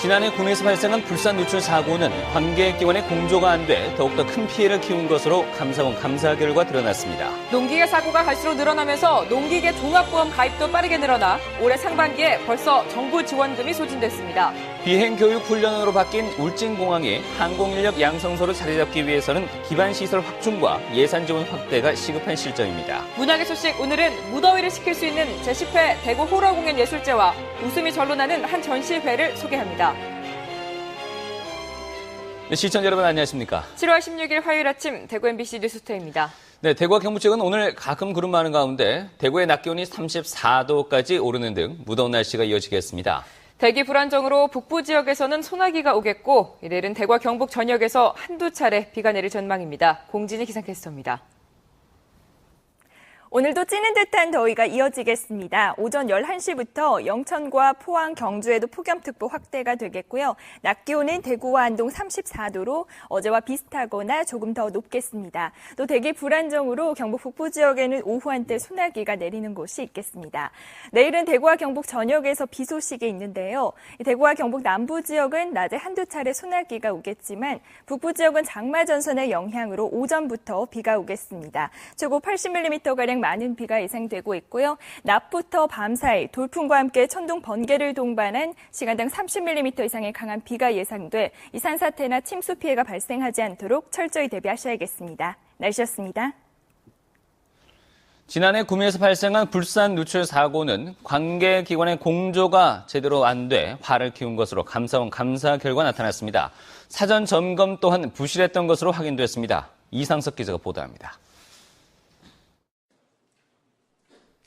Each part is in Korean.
지난해 구미에서 발생한 불산 누출 사고는 관계기관의 공조가 안 돼 더욱더 큰 피해를 키운 것으로 감사원 감사 결과 드러났습니다. 농기계 사고가 갈수록 늘어나면서 농기계 종합보험 가입도 빠르게 늘어나 올해 상반기에 벌써 정부 지원금이 소진됐습니다. 비행교육 훈련으로 바뀐 울진공항이 항공인력 양성소로 자리 잡기 위해서는 기반시설 확충과 예산 지원 확대가 시급한 실정입니다. 문학의 소식 오늘은 무더위를 식힐 수 있는 제10회 대구 호러공연 예술제와 웃음이 절로 나는 한 전시회를 소개합니다. 네, 시청자 여러분 안녕하십니까? 7월 16일 화요일 아침 대구 MBC 뉴스토입니다. 네, 대구와 경북 지역은 오늘 가끔 구름 많은 가운데 대구의 낮 기온이 34도까지 오르는 등 무더운 날씨가 이어지겠습니다. 대기 불안정으로 북부 지역에서는 소나기가 오겠고 내일은 대구와 경북 전역에서 한두 차례 비가 내릴 전망입니다. 공진희 기상캐스터입니다. 오늘도 찌는 듯한 더위가 이어지겠습니다. 오전 11시부터 영천과 포항, 경주에도 폭염특보 확대가 되겠고요. 낮 기온은 대구와 안동 34도로 어제와 비슷하거나 조금 더 높겠습니다. 또 대기 불안정으로 경북 북부 지역에는 오후 한때 소나기가 내리는 곳이 있겠습니다. 내일은 대구와 경북 전역에서 비 소식이 있는데요. 대구와 경북 남부 지역은 낮에 한두 차례 소나기가 오겠지만 북부 지역은 장마 전선의 영향으로 오전부터 비가 오겠습니다. 최고 80mm가량 많은 비가 예상되고 있고요. 낮부터 밤 사이 돌풍과 함께 천둥 번개를 동반한 시간당 30mm 이상의 강한 비가 예상돼 이 산 사태나 침수 피해가 발생하지 않도록 철저히 대비하셔야겠습니다. 날씨였습니다. 지난해 구미에서 발생한 불산 누출 사고는 관계기관의 공조가 제대로 안 돼 화를 키운 것으로 감사원 감사 결과 나타났습니다. 사전 점검 또한 부실했던 것으로 확인됐습니다. 이상석 기자가 보도합니다.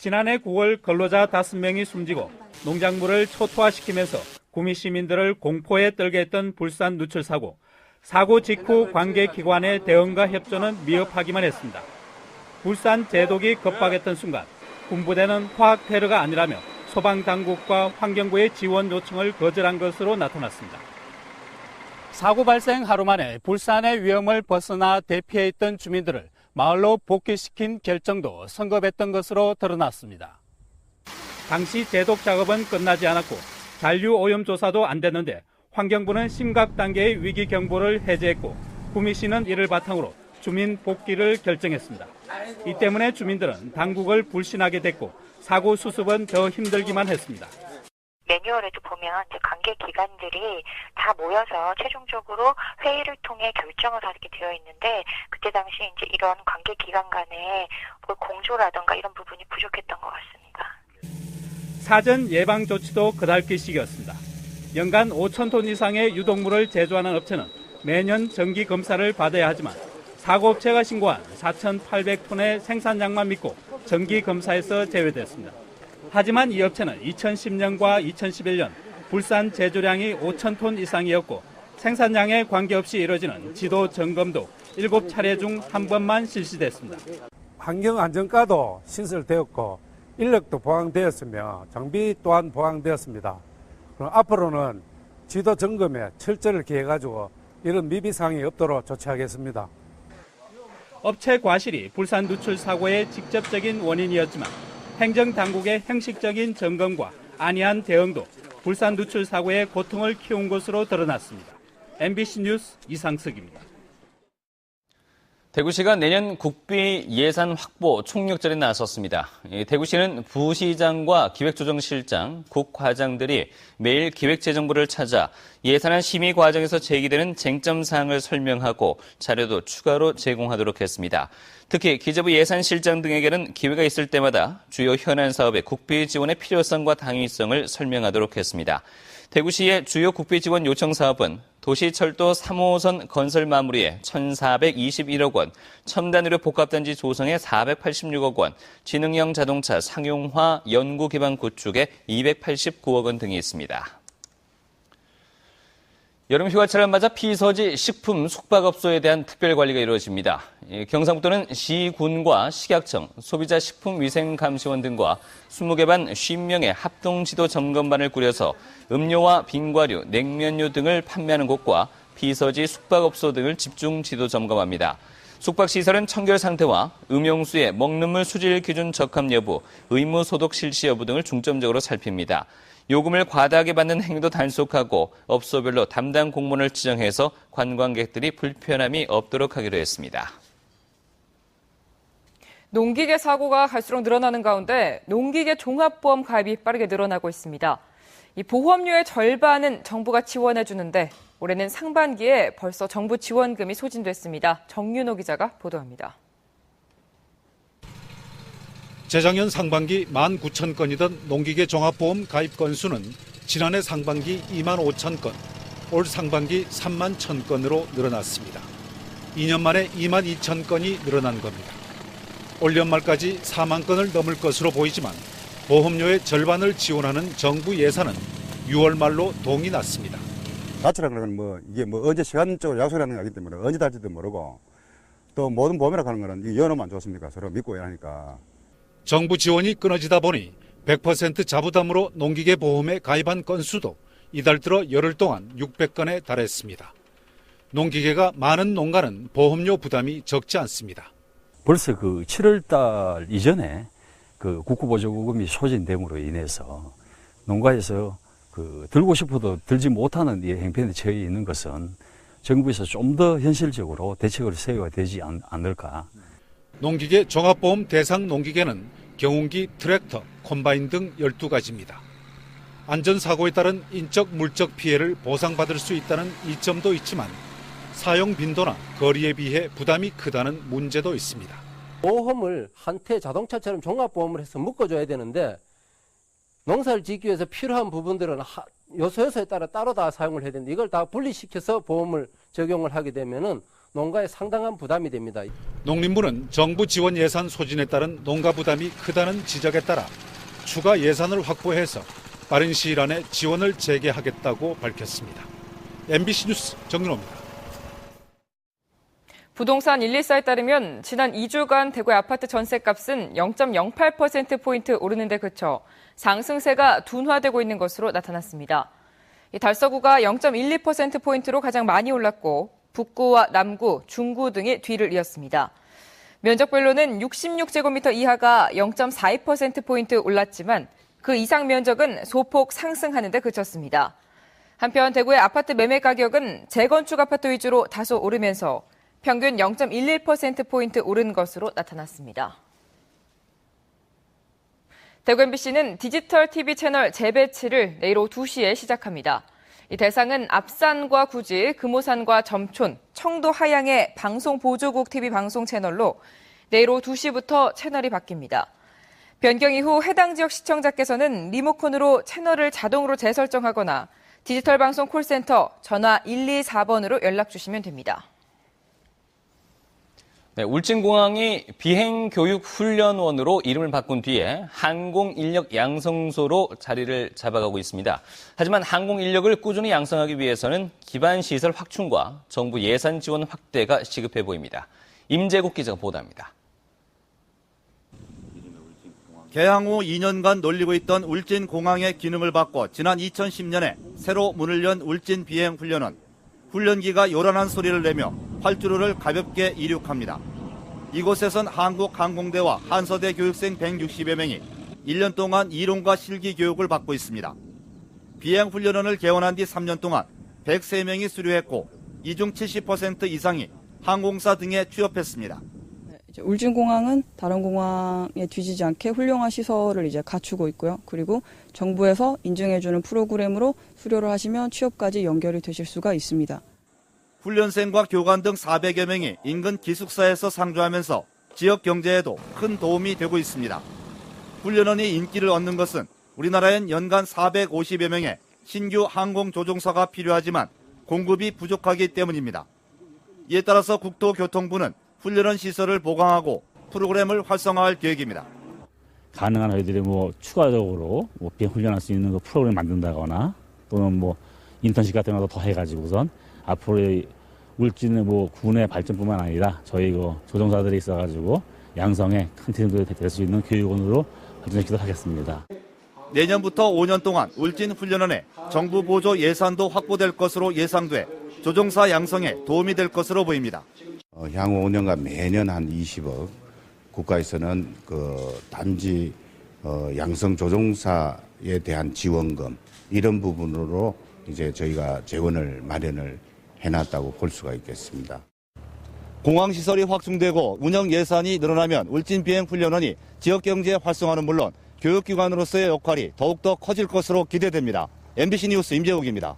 지난해 9월 근로자 5명이 숨지고 농작물을 초토화시키면서 구미 시민들을 공포에 떨게 했던 불산 누출 사고. 사고 직후 관계기관의 대응과 협조는 미흡하기만 했습니다. 불산 제독이 급박했던 순간 군부대는 화학 테러가 아니라며 소방당국과 환경부의 지원 요청을 거절한 것으로 나타났습니다. 사고 발생 하루 만에 불산의 위험을 벗어나 대피해 있던 주민들을 마을로 복귀시킨 결정도 성급했던 것으로 드러났습니다. 당시 제독 작업은 끝나지 않았고 잔류 오염 조사도 안 됐는데 환경부는 심각 단계의 위기 경보를 해제했고 구미시는 이를 바탕으로 주민 복귀를 결정했습니다. 이 때문에 주민들은 당국을 불신하게 됐고 사고 수습은 더 힘들기만 했습니다. 매뉴얼에도 보면 이제 관계 기관들이 다 모여서 최종적으로 회의를 통해 결정을 하게 되어 있는데 그때 당시 이제 이런 관계 기관 간의 뭐 공조라든가 이런 부분이 부족했던 것 같습니다. 사전 예방 조치도 그달기 시기였습니다. 연간 5천 톤 이상의 유독물을 제조하는 업체는 매년 정기 검사를 받아야 하지만 사고업체가 신고한 4,800톤의 생산량만 믿고 정기 검사에서 제외됐습니다. 하지만 이 업체는 2010년과 2011년 불산 제조량이 5천 톤 이상이었고 생산량에 관계없이 이뤄지는 지도 점검도 7차례 중 한 번만 실시됐습니다. 환경안전과도 신설되었고 인력도 보강되었으며 장비 또한 보강되었습니다. 그럼 앞으로는 지도 점검에 철저를 기해 가지고 이런 미비사항이 없도록 조치하겠습니다. 업체 과실이 불산 누출 사고의 직접적인 원인이었지만 행정당국의 형식적인 점검과 안이한 대응도 불산 누출 사고의 고통을 키운 것으로 드러났습니다. MBC 뉴스 이상석입니다. 대구시가 내년 국비 예산 확보 총력전에 나섰습니다. 대구시는 부시장과 기획조정실장, 국과장들이 매일 기획재정부를 찾아 예산안 심의 과정에서 제기되는 쟁점 사항을 설명하고 자료도 추가로 제공하도록 했습니다. 특히 기재부 예산실장 등에게는 기회가 있을 때마다 주요 현안 사업의 국비 지원의 필요성과 당위성을 설명하도록 했습니다. 대구시의 주요 국비 지원 요청 사업은 도시철도 3호선 건설 마무리에 1,421억 원, 첨단의료 복합단지 조성에 486억 원, 지능형 자동차 상용화 연구 기반 구축에 289억 원 등이 있습니다. 여름 휴가철을 맞아 피서지 식품 숙박업소에 대한 특별 관리가 이루어집니다. 경상북도는 시군과 식약청, 소비자 식품위생감시원 등과 20개 반 50명의 합동지도 점검반을 꾸려서 음료와 빙과류, 냉면류 등을 판매하는 곳과 피서지 숙박업소 등을 집중 지도 점검합니다. 숙박시설은 청결 상태와 음용수의 먹는 물 수질 기준 적합 여부, 의무 소독 실시 여부 등을 중점적으로 살핍니다. 요금을 과다하게 받는 행위도 단속하고 업소별로 담당 공무원을 지정해서 관광객들이 불편함이 없도록 하기로 했습니다. 농기계 사고가 갈수록 늘어나는 가운데 농기계 종합보험 가입이 빠르게 늘어나고 있습니다. 이 보험료의 절반은 정부가 지원해 주는데 올해는 상반기에 벌써 정부 지원금이 소진됐습니다. 정윤호 기자가 보도합니다. 재작년 상반기 1만 9천 건이던 농기계 종합보험 가입 건수는 지난해 상반기 2만 5천 건, 올 상반기 3만 1천 건으로 늘어났습니다. 2년 만에 2만 2천 건이 늘어난 겁니다. 올 연말까지 4만 건을 넘을 것으로 보이지만 보험료의 절반을 지원하는 정부 예산은 6월 말로 동이 났습니다. 자체라는 건 뭐 이게 뭐 언제 시간적으로 약속하는 거기 때문에 언제 달지도 모르고 또 모든 보험이라고 하는 거는 이게 연어만 좋습니까? 서로 믿고 해야 하니까. 정부 지원이 끊어지다 보니 100% 자부담으로 농기계 보험에 가입한 건수도 이달 들어 열흘 동안 600건에 달했습니다. 농기계가 많은 농가는 보험료 부담이 적지 않습니다. 벌써 그 7월 달 이전에 그 국고보조금이 소진됨으로 인해서 농가에서 그 들고 싶어도 들지 못하는 이 행편에 처해 있는 것은 정부에서 좀 더 현실적으로 대책을 세워야 되지 않, 않을까. 농기계 종합보험 대상 농기계는 경운기, 트랙터, 콤바인 등 12가지입니다. 안전사고에 따른 인적, 물적 피해를 보상받을 수 있다는 이점도 있지만 사용 빈도나 거리에 비해 부담이 크다는 문제도 있습니다. 보험을 한테 자동차처럼 종합보험을 해서 묶어줘야 되는데 농사를 짓기 위해서 필요한 부분들은 하- 요소요소에 따라 따로 다 사용을 해야 되는데 이걸 다 분리시켜서 보험을 적용을 하게 되면은 농가에 상당한 부담이 됩니다. 농림부는 정부 지원 예산 소진에 따른 농가 부담이 크다는 지적에 따라 추가 예산을 확보해서 빠른 시일 안에 지원을 재개하겠다고 밝혔습니다. MBC 뉴스 정윤호입니다. 부동산 114에 따르면 지난 2주간 대구의 아파트 전세값은 0.08%포인트 오르는 데 그쳐 상승세가 둔화되고 있는 것으로 나타났습니다. 이 달서구가 0.12%포인트로 가장 많이 올랐고 북구와 남구, 중구 등이 뒤를 이었습니다. 면적별로는 66제곱미터 이하가 0.42%포인트 올랐지만 그 이상 면적은 소폭 상승하는 데 그쳤습니다. 한편 대구의 아파트 매매 가격은 재건축 아파트 위주로 다소 오르면서 평균 0.11%포인트 오른 것으로 나타났습니다. 대구 MBC는 디지털 TV 채널 재배치를 내일 오후 2시에 시작합니다. 이 대상은 앞산과 구지, 금오산과 점촌, 청도 하양의 방송 보조국 TV 방송 채널로 내일 오후 2시부터 채널이 바뀝니다. 변경 이후 해당 지역 시청자께서는 리모컨으로 채널을 자동으로 재설정하거나 디지털 방송 콜센터 전화 124번으로 연락 주시면 됩니다. 네, 울진공항이 비행교육훈련원으로 이름을 바꾼 뒤에 항공인력 양성소로 자리를 잡아가고 있습니다. 하지만 항공인력을 꾸준히 양성하기 위해서는 기반시설 확충과 정부 예산 지원 확대가 시급해 보입니다. 임재국 기자가 보도합니다. 개항 후 2년간 놀리고 있던 울진 공항의 기능을 바꿔 지난 2010년에 새로 문을 연 울진 비행 훈련원. 훈련기가 요란한 소리를 내며 활주로를 가볍게 이륙합니다. 이곳에선 한국 항공대와 한서대 교육생 160여 명이 1년 동안 이론과 실기 교육을 받고 있습니다. 비행 훈련원을 개원한 뒤 3년 동안 103명이 수료했고 이 중 70% 이상이 항공사 등에 취업했습니다. 울진공항은 다른 공항에 뒤지지 않게 훌륭한 시설을 이제 갖추고 있고요. 그리고 정부에서 인증해주는 프로그램으로 수료를 하시면 취업까지 연결이 되실 수가 있습니다. 훈련생과 교관 등 400여 명이 인근 기숙사에서 상주하면서 지역 경제에도 큰 도움이 되고 있습니다. 훈련원이 인기를 얻는 것은 우리나라엔 연간 450여 명의 신규 항공 조종사가 필요하지만 공급이 부족하기 때문입니다. 이에 따라서 국토교통부는 훈련원 시설을 보강하고 프로그램을 활성화할 계획입니다. 가능한 아이들이 뭐 추가적으로 뭐 비행 훈련할 수 있는 그 프로그램 만든다거나 또는 뭐 인턴십 같은 것도 더 해가지고선 앞으로 울진의 뭐 군의 발전뿐만 아니라 저희 그 조종사들이 있어가지고 양성에 큰 팀들이 될 수 있는 교육원으로 발전시키도록 하겠습니다. 내년부터 5년 동안 울진 훈련원에 정부 보조 예산도 확보될 것으로 예상돼 조종사 양성에 도움이 될 것으로 보입니다. 어, 향후 5년간 매년 한 20억, 국가에서는 그 단지 어, 양성 조종사에 대한 지원금 이런 부분으로 이제 저희가 재원을 마련을 해놨다고 볼 수가 있겠습니다. 공항 시설이 확충되고 운영 예산이 늘어나면 울진 비행 훈련원이 지역 경제 활성화는 물론 교육기관으로서의 역할이 더욱더 커질 것으로 기대됩니다. MBC 뉴스 임재욱입니다.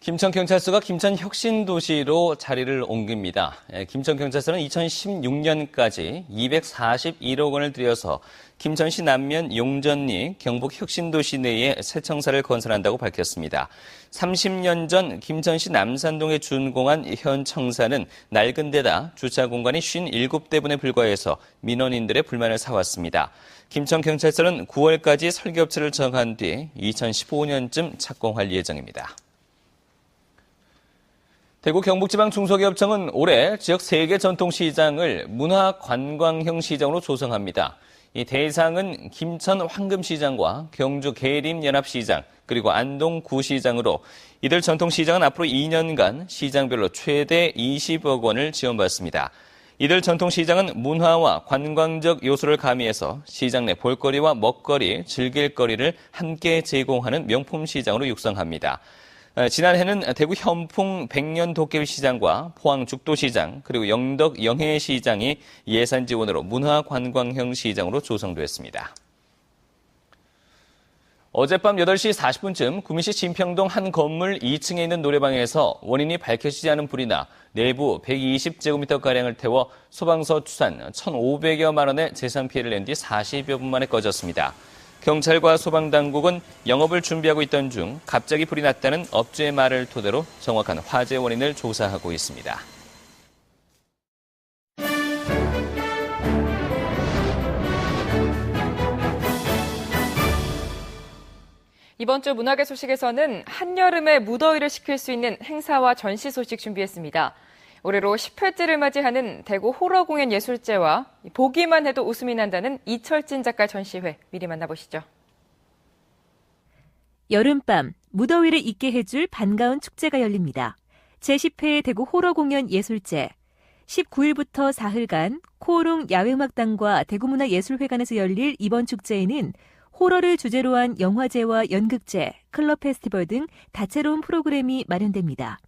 김천 경찰서가 김천 혁신 도시로 자리를 옮깁니다. 예, 김천 경찰서는 2016년까지 241억 원을 들여서 김천시 남면 용전리 경북 혁신 도시 내에 새 청사를 건설한다고 밝혔습니다. 30년 전 김천시 남산동에 준공한 현 청사는 낡은 데다 주차 공간이 57대분에 불과해서 민원인들의 불만을 사왔습니다. 김천 경찰서는 9월까지 설계업체를 정한 뒤 2015년쯤 착공할 예정입니다. 대구 경북지방 중소기업청은 올해 지역 세개 전통시장을 문화관광형 시장으로 조성합니다. 이 대상은 김천 황금시장과 경주 계림연합시장 그리고 안동 구시장으로 이들 전통시장은 앞으로 2년간 시장별로 최대 20억 원을 지원받습니다. 이들 전통시장은 문화와 관광적 요소를 가미해서 시장 내 볼거리와 먹거리, 즐길거리를 함께 제공하는 명품 시장으로 육성합니다. 어, 지난해는 대구 현풍 백년 도깨비 시장과 포항 죽도시장 그리고 영덕 영해시장이 예산 지원으로 문화관광형 시장으로 조성됐습니다. 어젯밤 8시 40분쯤 구미시 진평동 한 건물 2층에 있는 노래방에서 원인이 밝혀지지 않은 불이 나 내부 120제곱미터가량을 태워 소방서 추산 1,500여만 원의 재산 피해를 낸 뒤 40여 분 만에 꺼졌습니다. 경찰과 소방당국은 영업을 준비하고 있던 중 갑자기 불이 났다는 업주의 말을 토대로 정확한 화재 원인을 조사하고 있습니다. 이번 주 문화계 소식에서는 한여름의 무더위를 식힐 수 있는 행사와 전시 소식 준비했습니다. 올해로 10회째를 맞이하는 대구 호러 공연 예술제와 보기만 해도 웃음이 난다는 이철진 작가 전시회 미리 만나보시죠. 여름밤 무더위를 잊게 해줄 반가운 축제가 열립니다. 제10회 대구 호러 공연 예술제 19일부터 사흘간 코오롱 야외음악당과 대구문화예술회관에서 열릴 이번 축제에는 호러를 주제로 한 영화제와 연극제, 클럽 페스티벌 등 다채로운 프로그램이 마련됩니다.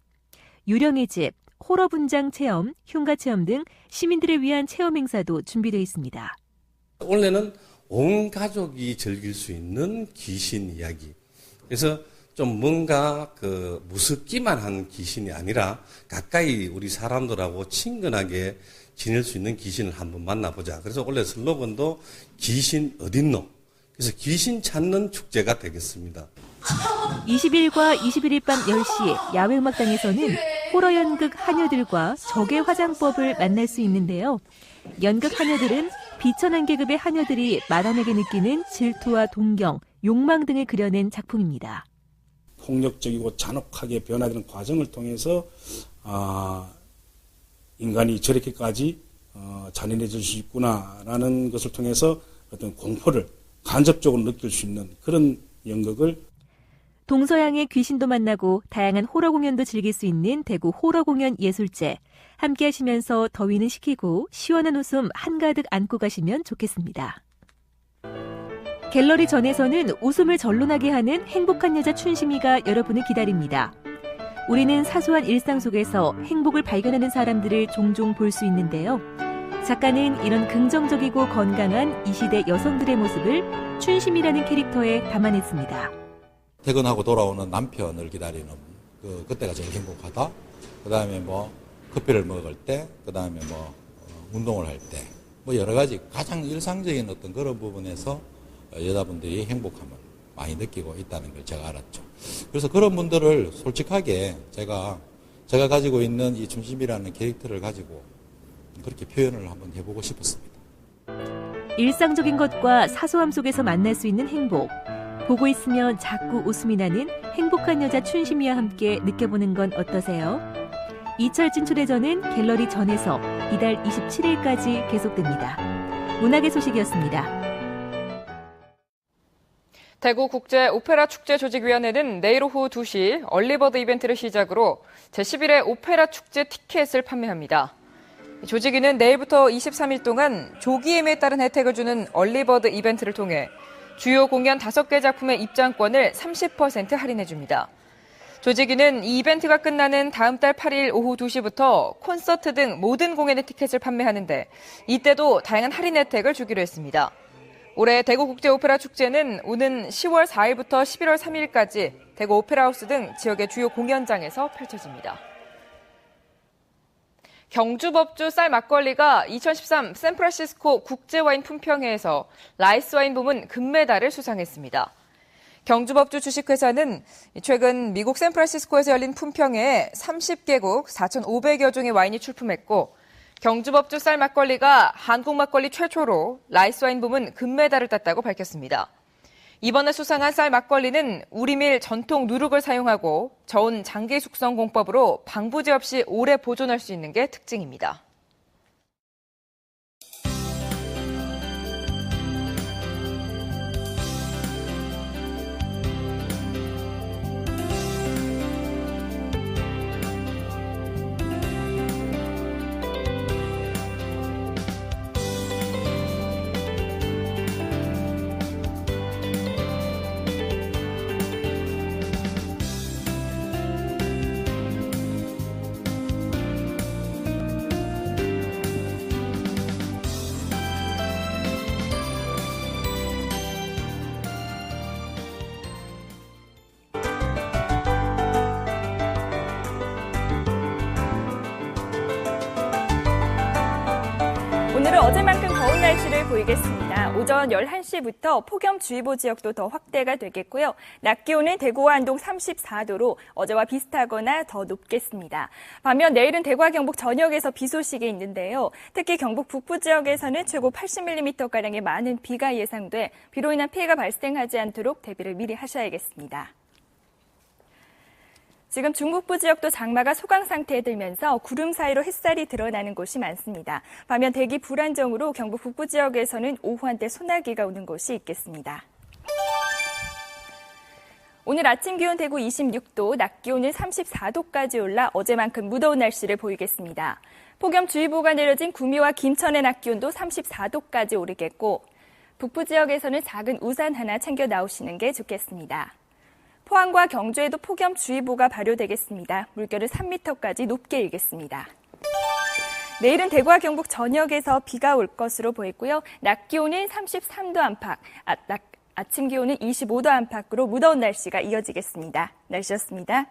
유령의 집, 호러 분장 체험, 흉가 체험 등 시민들을 위한 체험 행사도 준비되어 있습니다. 원래는 온 가족이 즐길 수 있는 귀신 이야기. 그래서 좀 뭔가 그 무섭기만 한 귀신이 아니라 가까이 우리 사람들하고 친근하게 지낼 수 있는 귀신을 한번 만나보자. 그래서 원래 슬로건도 귀신 어딨노? 그래서 귀신 찾는 축제가 되겠습니다. 20일과 21일 밤 10시 야외 음악당에서는 호러 연극 하녀들과 적의 화장법을 만날 수 있는데요. 연극 하녀들은 비천한 계급의 하녀들이 마담에게 느끼는 질투와 동경, 욕망 등을 그려낸 작품입니다. 폭력적이고 잔혹하게 변화되는 과정을 통해서 아, 인간이 저렇게까지 어, 잔인해질 수 있구나라는 것을 통해서 어떤 공포를 간접적으로 느낄 수 있는 그런 연극을 동서양의 귀신도 만나고 다양한 호러 공연도 즐길 수 있는 대구 호러 공연 예술제. 함께 하시면서 더위는 식히고 시원한 웃음 한가득 안고 가시면 좋겠습니다. 갤러리 전에서는 웃음을 절로나게 하는 행복한 여자 춘심이가 여러분을 기다립니다. 우리는 사소한 일상 속에서 행복을 발견하는 사람들을 종종 볼 수 있는데요. 작가는 이런 긍정적이고 건강한 이 시대 여성들의 모습을 춘심이라는 캐릭터에 담아냈습니다. 퇴근하고 돌아오는 남편을 기다리는 그 그때가 제일 행복하다. 그 다음에 뭐 커피를 먹을 때, 그 다음에 뭐 어, 운동을 할 때, 뭐 여러 가지 가장 일상적인 어떤 그런 부분에서 여자분들이 행복함을 많이 느끼고 있다는 걸 제가 알았죠. 그래서 그런 분들을 솔직하게 제가 제가 가지고 있는 이 춘심이라는 캐릭터를 가지고 그렇게 표현을 한번 해보고 싶었습니다. 일상적인 것과 사소함 속에서 만날 수 있는 행복. 보고 있으면 자꾸 웃음이 나는 행복한 여자 춘심이와 함께 느껴보는 건 어떠세요? 이철진 초대전은 갤러리 전에서 이달 27일까지 계속됩니다. 문학의 소식이었습니다. 대구 국제 오페라 축제 조직위원회는 내일 오후 2시 얼리버드 이벤트를 시작으로 제11회 오페라 축제 티켓을 판매합니다. 조직위는 내일부터 23일 동안 조기 예매에 따른 혜택을 주는 얼리버드 이벤트를 통해 주요 공연 5개 작품의 입장권을 30% 할인해 줍니다. 조직위는 이 이벤트가 끝나는 다음 달 8일 오후 2시부터 콘서트 등 모든 공연의 티켓을 판매하는데 이때도 다양한 할인 혜택을 주기로 했습니다. 올해 대구 국제 오페라 축제는 오는 10월 4일부터 11월 3일까지 대구 오페라 하우스 등 지역의 주요 공연장에서 펼쳐집니다. 경주법주 쌀 막걸리가 2013 샌프란시스코 국제와인 품평회에서 라이스 와인 부문 금메달을 수상했습니다. 경주법주 주식회사는 최근 미국 샌프란시스코에서 열린 품평회에 30개국 4,500여 종의 와인이 출품했고 경주법주 쌀 막걸리가 한국 막걸리 최초로 라이스 와인 부문 금메달을 땄다고 밝혔습니다. 이번에 수상한 쌀 막걸리는 우리밀 전통 누룩을 사용하고 저온 장기 숙성 공법으로 방부제 없이 오래 보존할 수 있는 게 특징입니다. 보이겠습니다. 오전 11시부터 폭염주의보 지역도 더 확대가 되겠고요. 낮 기온은 대구와 안동 34도로 어제와 비슷하거나 더 높겠습니다. 반면 내일은 대구와 경북 전역에서 비 소식이 있는데요. 특히 경북 북부 지역에서는 최고 80mm가량의 많은 비가 예상돼 비로 인한 피해가 발생하지 않도록 대비를 미리 하셔야겠습니다. 지금 중북부 지역도 장마가 소강 상태에 들면서 구름 사이로 햇살이 드러나는 곳이 많습니다. 반면 대기 불안정으로 경북 북부 지역에서는 오후 한때 소나기가 오는 곳이 있겠습니다. 오늘 아침 기온 대구 26도, 낮 기온은 34도까지 올라 어제만큼 무더운 날씨를 보이겠습니다. 폭염주의보가 내려진 구미와 김천의 낮 기온도 34도까지 오르겠고 북부 지역에서는 작은 우산 하나 챙겨 나오시는 게 좋겠습니다. 포항과 경주에도 폭염주의보가 발효되겠습니다. 물결은 3m까지 높게 일겠습니다. 내일은 대구와 경북 전역에서 비가 올 것으로 보이고요. 낮 기온은 33도 안팎, 아, 낮, 아침 기온은 25도 안팎으로 무더운 날씨가 이어지겠습니다. 날씨였습니다.